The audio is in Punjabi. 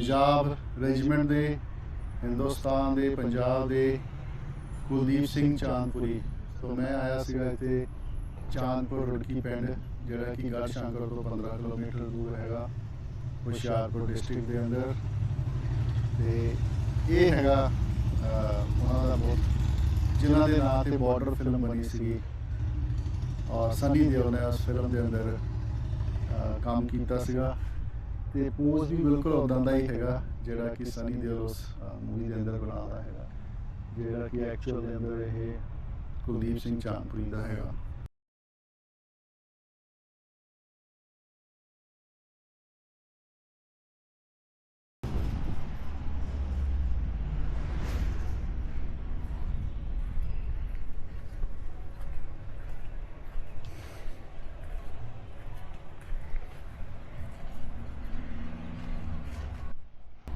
ਪੰਜਾਬ ਰੈਜੀਮੈਂਟ ਦੇ, ਹਿੰਦੁਸਤਾਨ ਦੇ, ਪੰਜਾਬ ਦੇ ਕੁਲਦੀਪ ਸਿੰਘ ਚਾਂਦਪੁਰੀ। ਤੋਂ ਮੈਂ ਆਇਆ ਸੀਗਾ ਇੱਥੇ ਚਾਂਦਪੁਰ ਰੁੜਕੀ ਪਿੰਡ, ਜਿਹੜਾ ਕਿ ਗੜਸ਼ੰਕਰ ਤੋਂ 15 ਕਿਲੋਮੀਟਰ ਦੂਰ ਹੈਗਾ, ਹੁਸ਼ਿਆਰਪੁਰ ਡਿਸਟ੍ਰਿਕਟ ਦੇ ਅੰਦਰ। ਤੇ ਇਹ ਹੈਗਾ ਉਹਨਾਂ ਦਾ ਬਹੁਤ, ਜਿਨ੍ਹਾਂ ਦੇ ਨਾਂ ਤੇ ਬਾਰਡਰ ਫਿਲਮ ਬਣੀ ਸੀਗੀ। ਔਰ ਸਨੀ ਦਿਓਲ ਨੇ ਉਸ ਫਿਲਮ ਦੇ ਅੰਦਰ ਕੰਮ ਕੀਤਾ ਸੀਗਾ। ਤੇ ਪੋਜ਼ ਵੀ ਬਿਲਕੁਲ ਉਦਾਂ ਦਾ ਹੀ ਹੈਗਾ ਜਿਹੜਾ ਕਿ ਸਨੀ ਦਿਓਲ ਉਸ ਮੂਵੀ ਦੇ ਅੰਦਰ ਬਣਾਉਂਦਾ ਹੈਗਾ। ਜਿਹੜਾ ਕਿ ਐਕਚੁਅਲ ਦੇ ਅੰਦਰ ਇਹ ਕੁਲਦੀਪ ਸਿੰਘ ਚਾਂਦਪੁਰੀ ਦਾ ਹੈਗਾ।